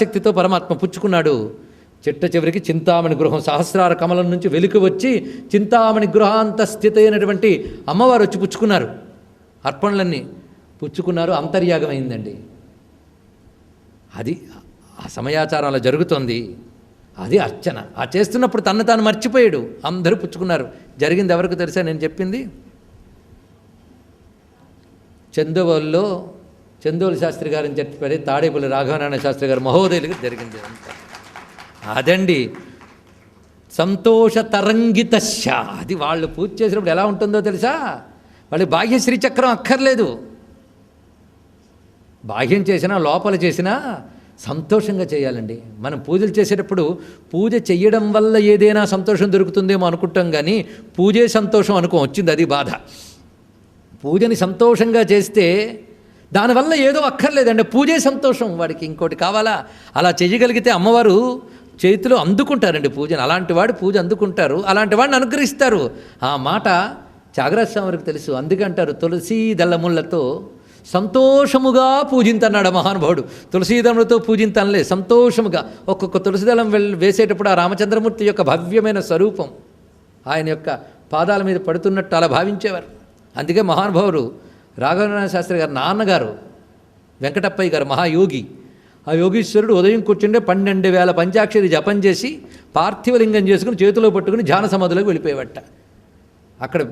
శక్తితో పరమాత్మ పుచ్చుకున్నాడు. చిట్ట చివరికి చింతామణి గృహం సహస్రార కమలం నుంచి వెలికి వచ్చి చింతామణి గృహాంత స్థితి అయినటువంటి అమ్మవారు వచ్చి పుచ్చుకున్నారు. అర్పణలన్నీ పుచ్చుకున్నారు అంతర్యాగం అయిందండి అది ఆ సమయాచారం అలా జరుగుతోంది. అది అర్చన. ఆ చేస్తున్నప్పుడు తను తాను మర్చిపోయాడు. అందరూ పుచ్చుకున్నారు. జరిగింది ఎవరికి తెలుసా నేను చెప్పింది? చందోవల్లో చందోలు శాస్త్రి గారిని చెప్పారు తాడేపల్లి రాఘవనారాయణ శాస్త్రి గారు మహోదయులకి జరిగింది అంతా. అదండి సంతోష తరంగిత అది వాళ్ళు పూజ చేసినప్పుడు ఎలా ఉంటుందో తెలుసా? వాళ్ళు బాహ్యశ్రీ శ్రీచక్రం అక్కర్లేదు. బాహ్యం చేసినా లోపల చేసినా సంతోషంగా చేయాలండి. మనం పూజలు చేసేటప్పుడు పూజ చెయ్యడం వల్ల ఏదైనా సంతోషం దొరుకుతుందేమో అనుకుంటాం కానీ పూజే సంతోషం అనుకో వచ్చింది అది బాధ. పూజని సంతోషంగా చేస్తే దానివల్ల ఏదో అక్కర్లేదండి. పూజే సంతోషం. వాడికి ఇంకోటి కావాలా? అలా చేయగలిగితే అమ్మవారు చేతిలో అందుకుంటారండి పూజను. అలాంటి వాడు పూజ అందుకుంటారు. అలాంటి వాడిని అనుగ్రహిస్తారు. ఆ మాట త్యాగరాజ స్వామికి తెలుసు. అందుకంటారు తులసీ దళములతో సంతోషముగా పూజింతన్నాడు మహానుభావుడు. తులసీదళములతో పూజింతనలే సంతోషముగా. ఒక్కొక్క తులసిదళం వెళ్ వేసేటప్పుడు ఆ రామచంద్రమూర్తి యొక్క భవ్యమైన స్వరూపం ఆయన యొక్క పాదాల మీద పడుతున్నట్టు అలా భావించేవారు. అందుకే మహానుభావుడు రాఘవనారాయణ శాస్త్రి గారు నాన్నగారు వెంకటప్పయ్య గారు మహాయోగి. ఆ యోగీశ్వరుడు ఉదయం కూర్చుంటే పన్నెండు వేల పంచాక్షరి జపం చేసి పార్థివలింగం చేసుకుని చేతిలో పట్టుకుని ధ్యాన సమాధిలోకి వెళ్ళిపోయేవట. అక్కడ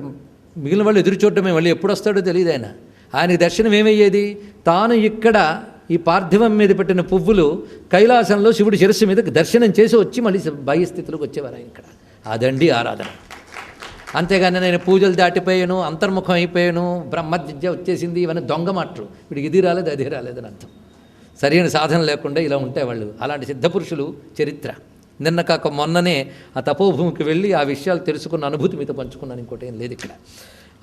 మిగిలిన వాళ్ళు ఎదురు చూడటమే మళ్ళీ ఎప్పుడు వస్తాడో తెలియదు ఆయన. ఆయనకి దర్శనం ఏమయ్యేది? తాను ఇక్కడ ఈ పార్థివం మీద పెట్టిన పువ్వులు కైలాసంలో శివుడి శిరస్సు మీద దర్శనం చేసి వచ్చి మళ్ళీ బాహ్యస్థితిలోకి వచ్చేవారు ఆయన ఇక్కడ. అదండి ఆరాధన. అంతేగాని నేను పూజలు దాటిపోయాను అంతర్ముఖం అయిపోయాను బ్రహ్మవిద్య వచ్చేసింది ఇవన్నీ దొంగ మాటలు. వీడికి ఇది రాలేదు అది రాలేదని అర్థం. సరైన సాధన లేకుండా ఇలా ఉంటాయి వాళ్ళు అలాంటి సిద్ధపురుషులు చరిత్ర. నిన్న కాక మొన్ననే ఆ తపోభూమికి వెళ్ళి ఆ విషయాలు తెలుసుకున్న అనుభూతి మీతో పంచుకున్నాను ఇంకోటి ఏం లేదు ఇక్కడ.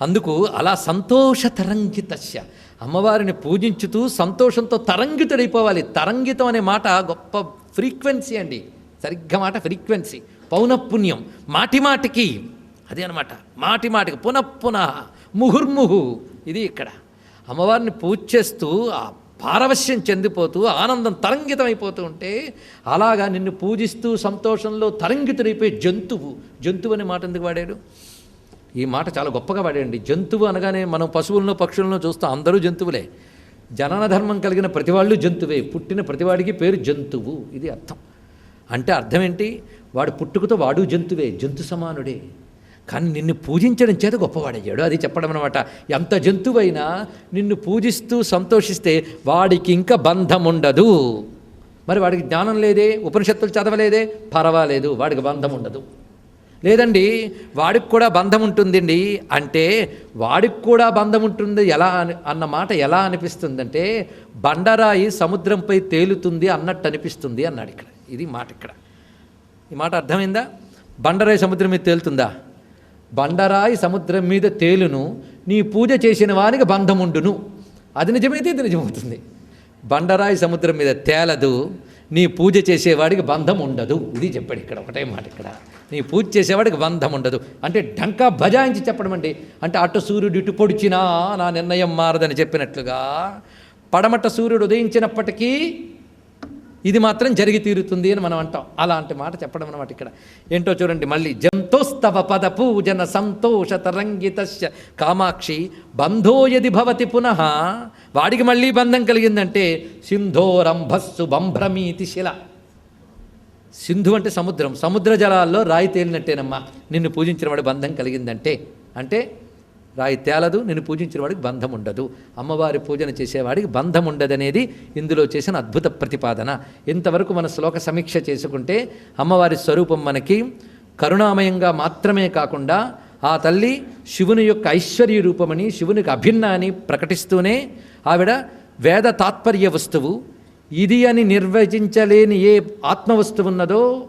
అందుకు అలా సంతోష తరంగితస్య. అమ్మవారిని పూజించుతూ సంతోషంతో తరంగితుడైపోవాలి. తరంగితం అనే మాట గొప్ప ఫ్రీక్వెన్సీ అండి. సరిగ్గా మాట ఫ్రీక్వెన్సీ. పౌనఃపుణ్యం. మాటి మాటికి అది అనమాట మాటి మాటికి పునఃపునః ముహుర్ముహు. ఇది ఇక్కడ. అమ్మవారిని పూజ చేస్తూ ఆ పారవశ్యం చెందిపోతూ ఆనందం తరంగితమైపోతూ ఉంటే అలాగా నిన్ను పూజిస్తూ సంతోషంలో తరంగితుడైపోయే జంతువు. జంతువు అనే మాట ఎందుకు వాడాడు? ఈ మాట చాలా గొప్పగా వాడాడండి. జంతువు అనగానే మనం పశువులను పక్షులను చూస్తాం. అందరూ జంతువులే. జనన ధర్మం కలిగిన ప్రతివాళ్ళు జంతువే. పుట్టిన ప్రతివాడికి పేరు జంతువు. ఇది అర్థం. అంటే అర్థం ఏంటి? వాడు పుట్టుకతో వాడు జంతువే. జంతు సమానుడే. కానీ నిన్ను పూజించడం చేత గొప్పవాడయ్యాడు. అది చెప్పడం అనమాట ఎంత జంతువైనా నిన్ను పూజిస్తూ సంతోషిస్తే వాడికి ఇంకా బంధం ఉండదు. మరి వాడికి జ్ఞానం లేదే ఉపనిషత్తులు చదవలేదే? పర్వాలేదు వాడికి బంధం ఉండదు. లేదండి వాడికి కూడా బంధం ఉంటుందండి. అంటే వాడికి కూడా బంధం ఉంటుంది. ఎలా అని అన్న మాట ఎలా అనిపిస్తుందంటే బండరాయి సముద్రంపై తేలుతుంది అన్నట్టు అనిపిస్తుంది అన్నాడు ఇక్కడ. ఇది మాట ఇక్కడ. ఈ మాట అర్థమైందా? బండరాయి సముద్రం మీద తేలుతుందా? బండరాయి సముద్రం మీద తేలును నీ పూజ చేసిన వానికి బంధముండును. అది నిజమైతే ఇది నిజమవుతుంది. బండరాయి సముద్రం మీద తేలదు నీ పూజ చేసేవాడికి బంధం ఉండదు ఇది చెప్పాడు ఇక్కడ ఒకటే మాట ఇక్కడ. నీ పూజ చేసేవాడికి బంధం ఉండదు అంటే డంకా బజాయించి చెప్పడం అండి. అంటే అటు సూర్యుడు ఇటు పొడిచినా నా నిర్ణయం మారదని చెప్పినట్లుగా పడమట సూర్యుడు ఉదయించినప్పటికీ ఇది మాత్రం జరిగి తీరుతుంది అని మనం అంటాం. అలాంటి మాట చెప్పడం అనమాట ఇక్కడ. ఏంటో చూడండి మళ్ళీ జంతోస్తవ పద పూజన సంతోష తరంగితస్య కామాక్షి బంధో యది భవతి పునః. వాడికి మళ్ళీ బంధం కలిగిందంటే సింధోరంభస్సు బంభ్రమీతి శిల. సింధు అంటే సముద్రం. సముద్ర జలాల్లో రాయి తేలినట్టేనమ్మా. నిన్ను పూజించిన వాడి బంధం కలిగిందంటే. అంటే రాయి తేలదు నేను పూజించిన వాడికి బంధం ఉండదు. అమ్మవారి పూజన చేసేవాడికి బంధం ఉండదనేది ఇందులో చేసిన అద్భుత ప్రతిపాదన. ఇంతవరకు మన శ్లోక సమీక్ష చేసుకుంటే అమ్మవారి స్వరూపం మనకి కరుణామయంగా మాత్రమే కాకుండా ఆ తల్లి శివుని యొక్క ఐశ్వర్య రూపమని శివునికి అభిన్న అని ప్రకటిస్తూనే ఆవిడ వేద తాత్పర్య వస్తువు ఇది అని నిర్వచించలేని ఏ ఆత్మవస్తువు ఉన్నదో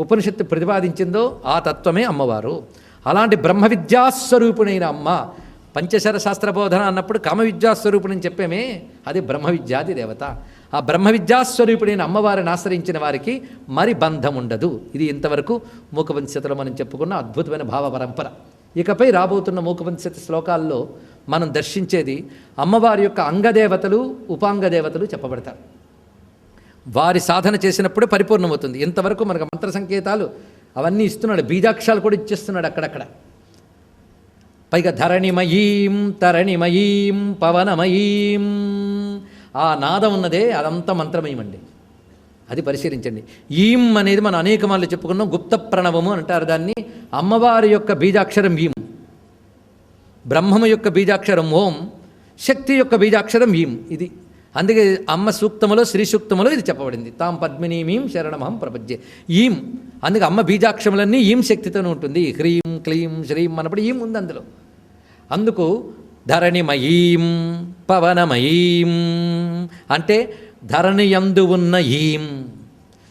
ఉపనిషత్తు ప్రతిపాదించిందో ఆ తత్వమే అమ్మవారు. అలాంటి బ్రహ్మ విద్యాస్వరూపుణైన అమ్మ పంచశర శాస్త్ర బోధన అన్నప్పుడు కామ విద్యాస్వరూపుణని చెప్పేమే అది బ్రహ్మ విద్యాది దేవత. ఆ బ్రహ్మ విద్యాస్వరూపుడైన అమ్మవారిని ఆశ్రయించిన వారికి మరి బంధం ఉండదు ఇది ఇంతవరకు మూకవంశతలో మనం చెప్పుకున్న అద్భుతమైన భావ పరంపర. ఇకపై రాబోతున్న మూకవంశత శ్లోకాల్లో మనం దర్శించేది అమ్మవారి యొక్క అంగదేవతలు ఉపాంగదేవతలు చెప్పబడతారు. వారి సాధన చేసినప్పుడే పరిపూర్ణమవుతుంది. ఇంతవరకు మనకు మంత్ర సంకేతాలు అవన్నీ ఇస్తున్నాడు బీజాక్షరాలు కూడా ఇచ్చేస్తున్నాడు అక్కడక్కడ. పైగా ధరణిమయీం తరణిమయీం పవనమయీం. ఆ నాదం ఉన్నదే అదంతా మంత్రమయమండి. అది పరిశీలించండి. ఈం అనేది మనం అనేక మార్లు చెప్పుకున్నాం గుప్త ప్రణవము అంటారు దాన్ని. అమ్మవారి యొక్క బీజాక్షరం ఈం. బ్రహ్మము యొక్క బీజాక్షరం ఓం. శక్తి యొక్క బీజాక్షరం ఈం. ఇది అందుకే అమ్మ సూక్తములో శ్రీ సూక్తములో ఇది చెప్పబడింది. తాం పద్మినీమీం శరణమహం ప్రపంచే ఈం. అందుకే అమ్మ బీజాక్షములన్నీ ఈం శక్తితోనే ఉంటుంది. హ్రీం క్లీం శ్రీం అన్నప్పుడు ఈం ఉంది అందులో. అందుకు ధరణిమయీం పవనమయీం. అంటే ధరణి యందు ఉన్న ఈం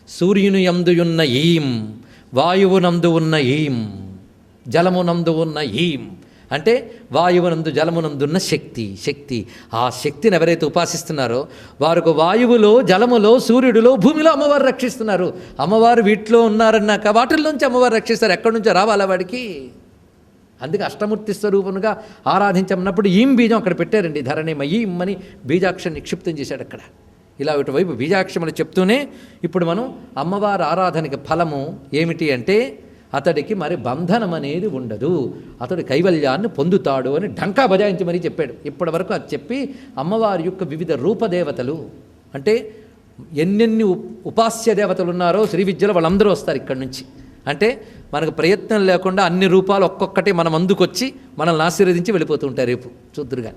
సూర్యుని యందు ఉన్న ఈం వాయువునందు ఉన్న ఈం జలమునందు ఉన్న ఈం. అంటే వాయువునందు జలమునందున్న శక్తి శక్తి. ఆ శక్తిని ఎవరైతే ఉపాసిస్తున్నారో వారికి వాయువులో జలములో సూర్యుడిలో భూమిలో అమ్మవారు రక్షిస్తున్నారు. అమ్మవారు వీటిలో ఉన్నారన్నాక వాటిల్లోంచి అమ్మవారు రక్షిస్తారు. ఎక్కడి నుంచో రావాలా వాడికి. అందుకే అష్టమూర్తి స్వరూపముగా ఆరాధించమన్నప్పుడు ఈం బీజం అక్కడ పెట్టారండి. ధరణిమ ఈం అని బీజాక్షరం నిక్షిప్తం చేశాడు అక్కడ. ఇలా ఇటువైపు బీజాక్షములు చెప్తూనే ఇప్పుడు మనం అమ్మవారి ఆరాధనకి ఫలము ఏమిటి అంటే అతడికి మరి బంధనం అనేది ఉండదు. అతడు కైవల్యాన్ని పొందుతాడు అని ఢంకా బజాయించి మరీ చెప్పాడు. ఇప్పటి వరకు అది చెప్పి అమ్మవారి యొక్క వివిధ రూపదేవతలు అంటే ఎన్నెన్ని ఉప్- ఉపాస్య దేవతలు ఉన్నారో శ్రీ విద్యలో వాళ్ళందరూ వస్తారు ఇక్కడి నుంచి. అంటే మనకు ప్రయత్నం లేకుండా అన్ని రూపాలు ఒక్కొక్కటి మనం అందుకొచ్చి మనల్ని ఆశీర్వదించి వెళ్ళిపోతూ ఉంటారు రేపు చూద్దురుగా